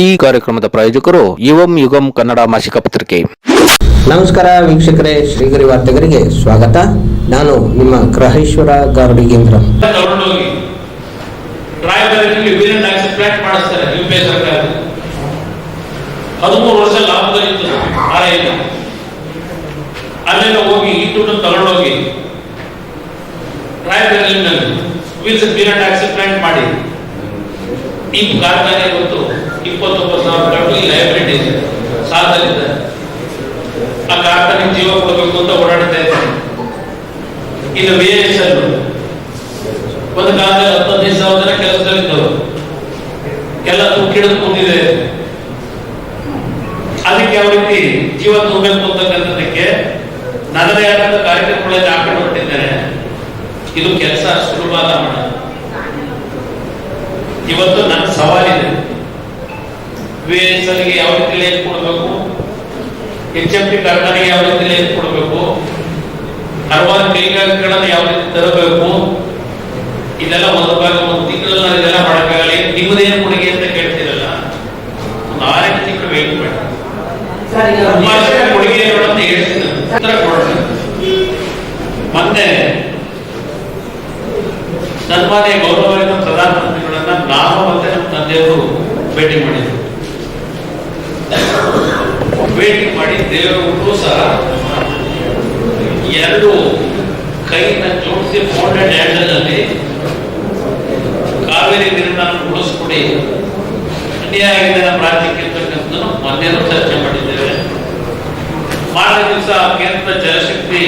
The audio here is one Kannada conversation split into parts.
ಈ ಕಾರ್ಯಕ್ರಮದ ಪ್ರಾಯೋಜಕರು ಯುವಂ ಯುಗಂ ಕನ್ನಡ ಮಾಸಿಕ ಪತ್ರಿಕೆ. ನಮಸ್ಕಾರ ವೀಕ್ಷಕರೇ ಶ್ರೀಗರಿ ವಾರ್ತೆಗರಿಗೆ ಸ್ವಾಗತ. ನಾನು ನಿಮ್ಮ ಗ್ರಹೇಶ್ವರ ಗಾರ್ಡಿಗೇಂದ್ರ ಹದಿಮೂರು ವರ್ಷ ಲಾಭದಲ್ಲಿತ್ತು. ಆರ್ ಐ ಅಲ್ಲೆಲ್ಲ ಹೋಗಿ ಈ ದುಡ್ಡನ್ನು ತಗೊಂಡೋಗಿ ರಾಯಬರೇಲಿನಲ್ಲಿ ವೀಲ್ಸ್ ವೀರನ್ ಟ್ಯಾಕ್ಸ್ ಫ್ಲಾಟ್ ಮಾಡಿ. ಈ ಕಾರ್ಖಾನೆ ಇಪ್ಪತ್ತೊಂಬತ್ತು ಸಾವಿರ ಕಟ್ಟು ಲೈಬ್ರರಿ ಇದೆ. ಸಾಲದಲ್ಲಿದೆ. ಆ ಕಾರ್ಖಾನೆ ಜೀವ ಕೊಡಬೇಕು ಅಂತ ಓಡಾಡ್ತಾ ಇದ್ದಾರೆ ಇದು ಬಿ ಎಸ್ ಎಲ್ ಒಂದು ಕಾಲದಲ್ಲಿ ಹತ್ತೊಂದೈದು ಸಾವಿರ ಜನ ಕೆಲಸದಲ್ಲಿದ್ದವರು ಎಲ್ಲ ತುಕ್ಕಿಡಿದು ಅದಕ್ಕೆ ಯಾವ ರೀತಿ ಜೀವ ತುಂಬಬೇಕು ಅಂತಕ್ಕಂಥದಕ್ಕೆ ನನ್ನದೇ ಆದಂತ ಕಾರ್ಯಕ್ರಮಗಳಲ್ಲಿ ಹಾಕೊಂಡು ಹೊರಟಿದ್ದೇನೆ ಇದು ಕೆಲಸ ಸುಲಭ ಅಲ್ಲ ಇವತ್ತು ನನ್ನ ಸವಾಲಿದೆ. ವಿ ಎಸ್ ಎಲ್ಗೆ ಯಾವ ರೀತಿ ಲೇನ್ ಕೊಡಬೇಕು? ಎಚ್ ಎಂ ಪಿ ಕಾರ್ಖಾನೆಗೆ ಯಾವ ರೀತಿ ಲೇನ್ ಕೊಡಬೇಕು? ಹಲವಾರು ಕೈಗಾರಿಕೆಗಳನ್ನು ಯಾವ ರೀತಿ ತರಬೇಕು? ಇದೆಲ್ಲ ಒಂದು ಭಾಗ ಒಂದು ತಿಂಗಳಲ್ಲಿ ನಾನು ಇದೆಲ್ಲ ಮಾಡಕ್ಕಾಗಲ್ಲ ನಿಮ್ಮದೇನು ಕೊಡುಗೆ ಅಂತ ಕೇಳ್ತಿರಲ್ಲ? ಒಂದು ಆರೆಂಟು ತಿಂಗಳು ವೇಟ್ ಮಾಡಿ. ಕೊಡುಗೆ ಅಂತ ಹೇಳ್ತೀನಿ. ಮತ್ತೆ ಸನ್ಮಾನ್ಯ ಗೌರವಯುತ ಪ್ರಧಾನಮಂತ್ರಿಗಳನ್ನ ನಾನು ಮತ್ತೆ ನಮ್ಮ ತಂದೆಯವರು ಭೇಟಿ ಮಾಡಿದ್ರು. ಭೇಟಿ ಮಾಡಿ ದೇವರು ಸಹ ಎರಡು ಕೈನ ಜೋಡಿಸಿ ಫೋಲ್ಡೆಡ್ ಹ್ಯಾಂಡಲ್ ಅಲ್ಲಿ ಕಾವೇರಿ ನೀರನ್ನ ಉಳಿಸ್ಕೊಡಿ. ಅನ್ಯಾಯ ಆಗಿದೆ ನಮ್ಮ ರಾಜ್ಯಕ್ಕೆ ಚರ್ಚೆ ಮಾಡಿದ್ದೇವೆ. ಮಾರನೇ ದಿವಸ ಕೇಂದ್ರ ಜಲಶಕ್ತಿ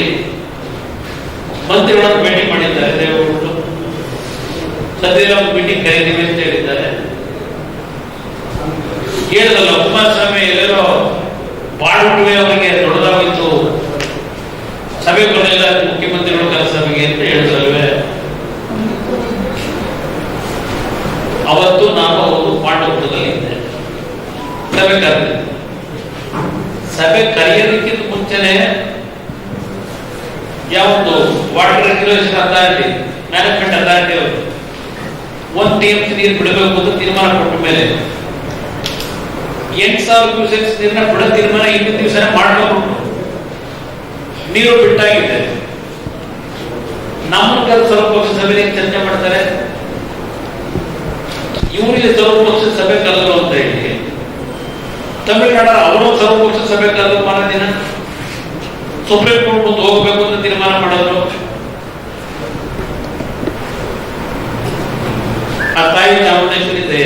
ಮಂತ್ರಿಗಳನ್ನು ಭೇಟಿ ಮಾಡಿದ್ದಾರೆ ದೇವರು ಸದ್ಯ ಮೀಟಿಂಗ್ ಕರೀತೀವಿ ಅಂತ ಹೇಳಿದ್ದಾರೆ. ಹೇಳಿದಲ್ಲ ಕುಮಾರಸ್ವಾಮಿ ಎಲ್ಲರೋ ಸಭೆ ಮುಖ್ಯಮಂತ್ರಿಗಳ ಸಭೆಗೆ ಅಂತ ಹೇಳಿದ್ರಲ್ವೇ? ಅವತ್ತು ನಾನು ಅವರು ಪಾಂಡವಪುರದಲ್ಲಿ ಇದ್ದೆ. ಸಭೆ ಕರೆದಿದ್ದೆ. ಸಭೆ ಕರೆಯೋದಕ್ಕಿಂತ ಮುಂಚೆನೆ ಯಾವೊಂದು water regulation authority, management authority ಅವರು ಒಂದ್ ಸಿ ನೀರು ಬಿಡಬೇಕು ಅಂತ ತೀರ್ಮಾನ ಕೊಟ್ಟ ಮೇಲೆ ಎಂಟು ಸಾವಿರ ಕ್ಯೂಸೆಕ್ಸ್ ನೀರನ್ನ ಬಿಡೋ ತೀರ್ಮಾನ ಇಂದಿನ ದಿವಸ ಮಾಡ್ಬೇಕು. ನೀರು ಬಿಟ್ಟಾಗಿದೆ. ನಮ್ಮ ಸರ್ವ ಸರ್ವಪಕ್ಷ ಸಭೆಯಲ್ಲಿ ಚರ್ಚೆ ಮಾಡ್ತಾರೆ. ಇವರಿಗೆ ಸರ್ವಪಕ್ಷ ಸಭೆ ಕಲ್ಲರು ಅಂತ ಹೇಳಿ. ತಮಿಳುನಾಡ ಅವರು ಸರ್ವಪಕ್ಷ ಸಭೆ ಕಲ್ಲರು ಮಾರ ದಿನ. ಸುಪ್ರೀಂ ಕೋರ್ಟ್ ಮುಂದೆ ಹೋಗ್ಬೇಕು ಅಂತ ತೀರ್ಮಾನ ಮಾಡೋದು ಆ ತಾಯಿ ಚಾಮುಂಡೇಶ್ವರಿ ಇದೆ.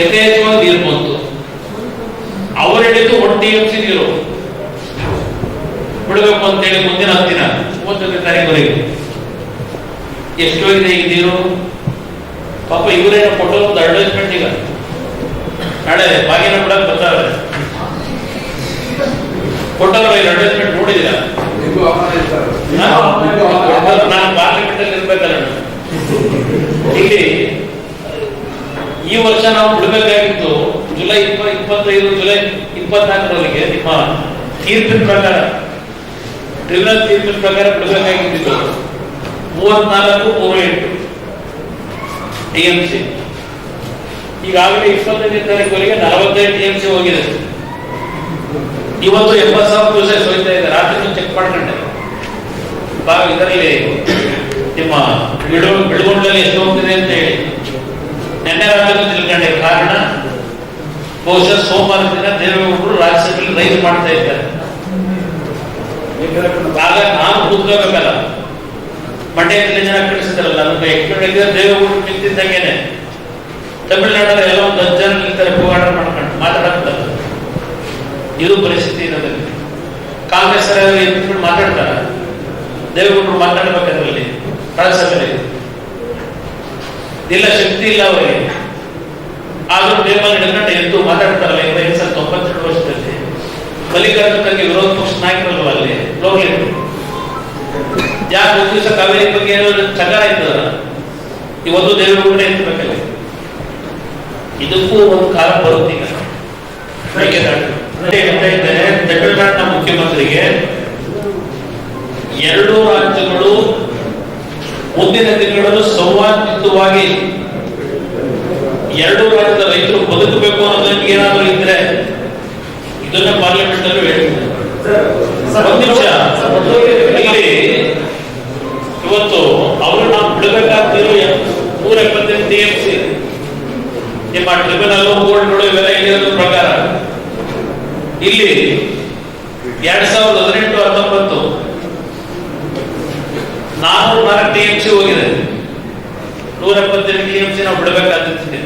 ಯಥೇಚ್ಛವಾಗಿ ನೀರು ಬಂತು ಅವರು ಹೇಳಿದ್ದು ಒನ್ ಟಿ ಎಂ ಸಿ ನೀರು ಹೇಳಿ ಮುಂದಿನ ಹತ್ತಿನ ದಿನ ಮೂವತ್ತೊಂದನೇ ತಾರೀಕುವರೆಗೆ. ಎಷ್ಟು ಇದೆ ಈಗ ನೀರು? ಪಾಪ ಇವರೇನು ಫೋಟೋ ಒಂದು ಅಡ್ವರ್ಟೈಸ್ಮೆಂಟ್ ಈಗ. ನಾಳೆ ಬಾಗಿನ ಬಿಡಕ್ ಬರ್ತಾರೆ ಕೊಟ್ಟವ್ರ ಈಗ ಅಡ್ವರ್ಟೈಸ್ಮೆಂಟ್ ನೋಡಿದಿರ ನಾನು ಪಾರ್ಲಿಮೆಂಟಲ್ಲಿ ಇರ್ಬೇಕಲ್ಲ ಇಲ್ಲಿ ಈ ವರ್ಷ ನಾವು ಬಿಡಬೇಕಾಗಿತ್ತು ಜುಲೈ ಇಪ್ಪ ಇಪ್ಪತ್ತೈದು ಜುಲೈ ಇಪ್ಪತ್ನಾಲ್ಕರವರೆಗೆ ನಿಮ್ಮ ತೀರ್ಪಿನ ಪ್ರಕಾರ. ಟ್ರಿಬ್ಯುನಲ್ ತೀರ್ಪಿನ ಪ್ರಕಾರ ಬಿಡಬೇಕಾಗಿದ್ದು ಮೂವತ್ನಾಲ್ಕು ಮೂರು ಎಂಟು. ಟಿ ಎಂ ಸಿ ಈಗಾಗಲೇ ಇಪ್ಪತ್ತೈದನೇ ತಾರೀಕುವರೆಗೆ ನಲವತ್ತೈದು ಟಿ ಹೋಗಿದೆ. ಇವತ್ತು ಎಂಬತ್ತು ಸಾವಿರ ಕ್ಯೂಸೆಕ್ಸ್ ಹೋಗ್ತಾ ಇದೆ. ರಾತ್ರಿ ಚೆಕ್ ಮಾಡ್ಕೊಂಡೆ. ಇದರಲ್ಲಿ ನಿಮ್ಮ ಬಿಡು ಬಿಡುಗೊಂಡಲ್ಲಿ ಎಷ್ಟು ಹೋಗ್ತಿದೆ ಅಂತ ಹೇಳಿ. ನಿನ್ನೆ ರಾತ್ರಿ ತಿಳ್ಕೊಂಡೆ. ಕಾರಣ, ಬಹುಶಃ ಸೋಮವಾರ ದಿನ ದೇವೇಗೌಡರು ರಾಜ್ಯಸಭೆಯಲ್ಲಿ ರೈಸ್ ಮಾಡ್ತಾ ಇದ್ದಾರೆ. ಆಗ ನಾನು ಕೂತ್ಕೋಬೇಕಲ್ಲ. ಮಂಡ್ಯದಲ್ಲಿ ಜನ ಕಳಿಸಿದ್ರಲ್ಲ, ಅದಕ್ಕೆ ಎಕ್ಸ್ಪೆಕ್ಟ್ ದೇವೇಗೌಡರು ನಿಂತಿದ್ದಂಗೆನೆ ತಮಿಳ್ನಾಡಲ್ಲಿ ಎಲ್ಲ ಒಂದು ಹತ್ತು ಜನ ನಿಲ್ತಾರೆ ಹೋರಾಟ ಮಾಡ್ಕೊಂಡು ಮಾತಾಡಕ್ತಲ್ಲ ಇದು ಪರಿಸ್ಥಿತಿ ಇರೋದಲ್ಲಿ ಕಾಂಗ್ರೆಸ್ ಎದ್ಬಿಟ್ಟು ಮಾತಾಡ್ತಾರ. ದೇವೇಗೌಡರು ಮಾತಾಡ್ಬೇಕದ್ರಲ್ಲಿ ಇಲ್ಲ, ಶಕ್ತಿ ಇಲ್ಲ ಅವರಿಗೆ. ಆದ್ರೂ ನೇಪಾಳ ಹಿಡ್ಕೊಂಡು ಎದ್ದು ಮಾತಾಡ್ತಾರಲ್ಲ ಈಗ ಎರಡ್ ಸಾವಿರದ ತೊಂಬತ್ತೆರಡು ವರ್ಷದಲ್ಲಿ. ಮಲ್ಲಿಕಾರ್ಜುನ ಖರ್ಗೆ ವಿರೋಧ ಪಕ್ಷ ನಾಯಕರಲ್ವ ಲೋಕಲ್ ಯಾಕೆ ಒಂದು ದಿವಸ ಕಾವೇರಿ ಬಗ್ಗೆ ಏನೋ ಚಕಾರ ಇದ್ದದ ಇವತ್ತು ಕೂಡ ಎತ್ತಬೇಕಲ್ಲ ಇದಕ್ಕೂ ಒಂದು ಕಾಲ ಬರುತ್ತೀಗ ತಮಿಳುನಾಡಿನ ಮುಖ್ಯಮಂತ್ರಿಗೆ ಎರಡೂ ರಾಜ್ಯಗಳು ಮುಂದಿನ ತಿಂಗಳು ಸಂವಾದಿತವಾಗಿ ಎರಡು ರಾಜ್ಯದ ರೈತರು ಬದುಕಬೇಕು ಅನ್ನೋದಕ್ಕೆ ಏನಾದರೂ ಇದ್ರೆ ಇದನ್ನ ಪಾರ್ಲಿಮೆಂಟ್ ಅಲ್ಲೂ ಒಂದು ಇಲ್ಲಿ ಇವತ್ತು ಅವರು ನಾವು ಬಿಡಬೇಕಾಗ್ತಿರೋ ನೂರ ಎಪ್ಪತ್ತೆಂಟು ಟಿ ಎಂ ಸಿ. ನಿಮ್ಮ ಟ್ರಿಬ್ಯುನಲ್ ಕೋರ್ಟ್ಗಳು ಇವೆಲ್ಲ ಹೇಳಿರೋದ್ರ ಪ್ರಕಾರ. ಇಲ್ಲಿ ಎರಡ್ ಸಾವಿರದ ಹದಿನೆಂಟು ಹತ್ತೊಂಬತ್ತು ನಾನೂರ ನಾಲ್ಕು ಟಿ ಎಂ ಸಿ ಹೋಗಿದೆ. ನೂರ ಎಪ್ಪತ್ತೆಂಟು ಟಿ ಎಂ ಸಿ ನಾವು ಬಿಡಬೇಕಾಗ್ತಿದೆ.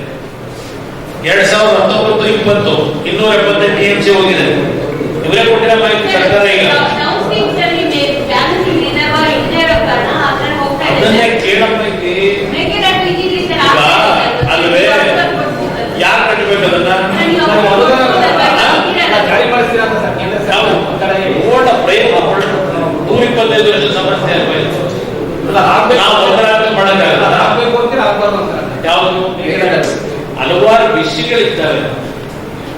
ಎರಡ್ ಸಾವಿರದ ಹತ್ತೊಂಬತ್ತು ಇಪ್ಪತ್ತು ಇನ್ನೂರ ಎಪ್ಪತ್ತೆಂಟು ಟಿ ಎಂ ಸಿ ಹೋಗಿದೆ. ಇವರೇ ಕೊಟ್ಟಿರೋ ಮಾಹಿತಿ ಸರ್ಕಾರ ಈಗ ಡೌನ್ಸ್ಟ್ರೀಮ್ಸ್ ಅಲ್ಲಿ ಡ್ಯಾಮೇಜ್ ಏನಾವ ಇಲ್ಲದೆ ಇರೋ ಕಾರಣ ಆ ಥರ ಹೋಗ್ತಾ ಇದೆ ಅದನ್ನೇ ಕೇಳಮ್ಮ ಇಲ್ಲಿ ಮೇಕೆದಾಟು ಇದ್ದಿದ್ರೆ ಸರ್ ಈಗ ಆಗ್ತಾ ಅಲ್ವೇ ಯಾರು ಕಟ್ಟಬೇಕು ಅದನ್ನ ನಾವು ಓಲ್ಡ್ ಪ್ರೈಮ್ ನೂರ ಇಪ್ಪತ್ತೈದು ವರ್ಷ ಸಮಸ್ಯೆ ಅಲ್ವಾ ಇದು? ನಾವು ಹೋರಾಟ ಮಾಡಕ್ಕಾಗಲ್ಲ ಯಾವುದು ಹಲವಾರು ವಿಷಯಗಳಿದ್ದಾವೆ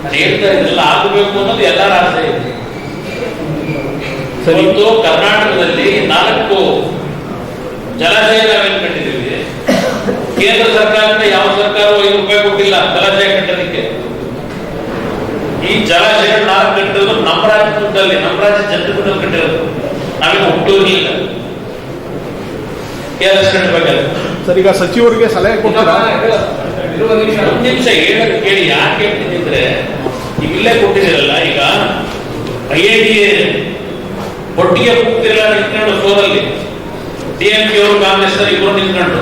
ನಾನು ಹೇಳ್ತಾ ಇದೆಲ್ಲ ಆಗಬೇಕು ಅನ್ನೋದು ಎಲ್ಲರ ಆಸೆ ಇದೆ. ಇವತ್ತು ಕರ್ನಾಟಕದಲ್ಲಿ ನಾಲ್ಕು ಜಲಾಶಯ ನಾವೇನು ಕಟ್ಟಿದ್ದೀವಿ. ಕೇಂದ್ರ ಸರ್ಕಾರದಿಂದ ಯಾವ ಸರ್ಕಾರವೂ ಐದು ಉಪಯೋಗ ಕೊಟ್ಟಿಲ್ಲ ಜಲಾಶಯ ಕಟ್ಟೋದಕ್ಕೆ ಈ ಜಲಾಶಯ ನಾಲ್ಕು ಕಟ್ಟಿರೋದು ನಮ್ಮ ರಾಜ್ಯ ದುಡ್ಡಲ್ಲಿ ನಮ್ಮ ರಾಜ್ಯ ಜನರ ಕಟ್ಟಿರೋದು. ನಮಗೆ ನಾವೇನು ಹುಟ್ಟೂರಿಲ್ಲ ಕೇರಳ ಕಟ್ಟಬೇಕಲ್ಲ ಸರ್ ಈಗ ಸಚಿವರಿಗೆ ಸಲಹೆ ಕೊಡ್ತೀರಾ? ಒಂದು ನಿಮಿಷ ಹೇಳೋದು ಕೇಳಿ, ಯಾಕೆ ಹೇಳ್ತಿದ್ರೆ ಈಗ ಇಲ್ಲೇ ಕೊಟ್ಟಿದ್ದೀರಲ್ಲ, ಈಗ ಐ ಐ ಡಿ ಒಟ್ಟಿಗೆ ಕೂಗ್ತಿರಲ್ಲ ನಿಂತ್ಕೊಂಡು ಫ್ಲೋರಲ್ಲಿ ಡಿ ಎಂ ಕೆ ಅವರು ಕಾಂಗ್ರೆಸ್ ಇಬ್ಬರು ನಿಂತ್ಕೊಂಡು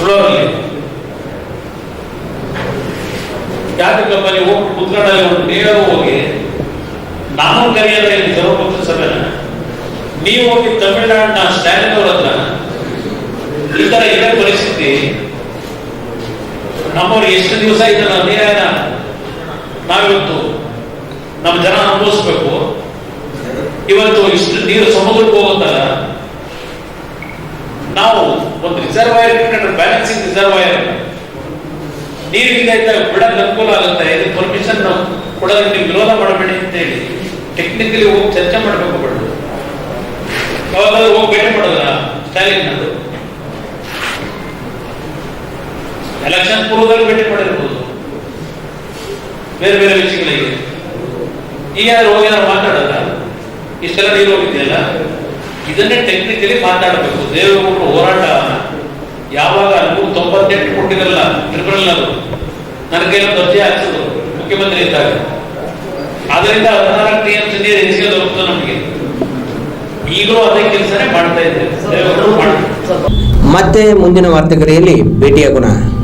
ಫ್ಲೋರಲ್ಲಿ ಯಾಕಪ್ಪ ನೀವು ಹೋಗಿ ಕುತ್ಕೊಂಡಲ್ಲಿ ಒಂದು ನೇರ ಹೋಗಿ ನಾನು ಕರೆಯಲ್ಲ ಇಲ್ಲಿ ಸರ್ವಪಕ್ಷ ಸಭೆನ ನೀವು ಹೋಗಿ ತಮಿಳುನಾಡಿನ ಸ್ಟ್ಯಾಲಿನ್ ಅವ್ರ ಹತ್ರ, ಈ ತರ ಇದೇ ಪರಿಸ್ಥಿತಿ ನಮ್ಮವ್ರು ಎಷ್ಟು ದಿವಸ ಇದನ್ನ ಅನ್ಯಾಯನ ನಾವಿವತ್ತು ನಮ್ಮ ಜನ ಅನುಭವಿಸ್ಬೇಕು. ಇವತ್ತು ಇಷ್ಟು ನೀರು ಸಮುದ್ರಕ್ಕೆ ಹೋಗುತ್ತಲ್ಲ ನಾವು ಒಂದು ರಿಸರ್ವಾಯರ್ ಇಟ್ಕೊಂಡ್ರೆ ಬ್ಯಾಲೆನ್ಸಿಂಗ್ ರಿಸರ್ವಾಯರ್ ಇದ್ದಾಗ ಬಿಡಕ್ಕೆ ಅನುಕೂಲ ಆಗುತ್ತೆ. ಇದು ಪರ್ಮಿಷನ್ ಕೊಡೋದಕ್ಕೆ ನೀವು ವಿರೋಧ ಮಾಡಬೇಡಿ ಅಂತ ಹೇಳಿ ಟೆಕ್ನಿಕಲಿ ಹೋಗಿ ಚರ್ಚೆ ಮಾಡಬೇಕು ಬಿಡೋದು ಯಾವಾಗಾದ್ರೂ ಹೋಗಿ ಭೇಟಿ ಮಾಡೋದ್ರ ಸ್ಟಾಲಿನ್ ಅದು ಎಲೆಕ್ಷನ್ ಪೂರ್ವದಲ್ಲಿ ಭೇಟಿ ಕೊಡಿರ್ಬೋದು ಬೇರೆ ಬೇರೆ ವಿಷಯಗಳಿಗೆ ಈಗ ಯಾರು ಹೋಗಿ ಯಾರು ಮಾತಾಡಲ್ಲ ಇಷ್ಟೆಲ್ಲ ನೀರು ಹೋಗಿದೆಯಲ್ಲ? ಇದನ್ನೇ ಟೆಕ್ನಿಕಲಿ ಮಾತಾಡಬೇಕು. ದೇವೇಗೌಡರು ಹೋರಾಟ ಯಾವಾಗ ನೂರ ತೊಂಬತ್ತೆಂಟು ಕೊಟ್ಟಿರಲ್ಲ ಟ್ರಿಬ್ಯುನಲ್ ಅದು ನನ್ನ ಕೈಯಲ್ಲಿ ದರ್ಜೆ ಹಾಕ್ಸೋದು ಮುಖ್ಯಮಂತ್ರಿ ಇದ್ದಾಗ. ಅದರಿಂದ ಹದಿನಾಲ್ಕು ಟಿ ಎಂ ಸಿ ನೀರು ಹೆಚ್ಚಿಗೆ ದೊರಕುತ್ತೆ ನಮಗೆ. ಈಗಲೂ ಅದೇ ಕೆಲಸನೇ ಮಾಡ್ತಾ ಇದ್ದೇವೆ. ಮತ್ತೆ ಮುಂದಿನ ವಾರ್ತೆಗರಿಯಲ್ಲಿ ಭೇಟಿಯಾಗೋಣ.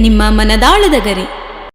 ನಿಮ್ಮ ಮನದಾಳದ ಗರಿ.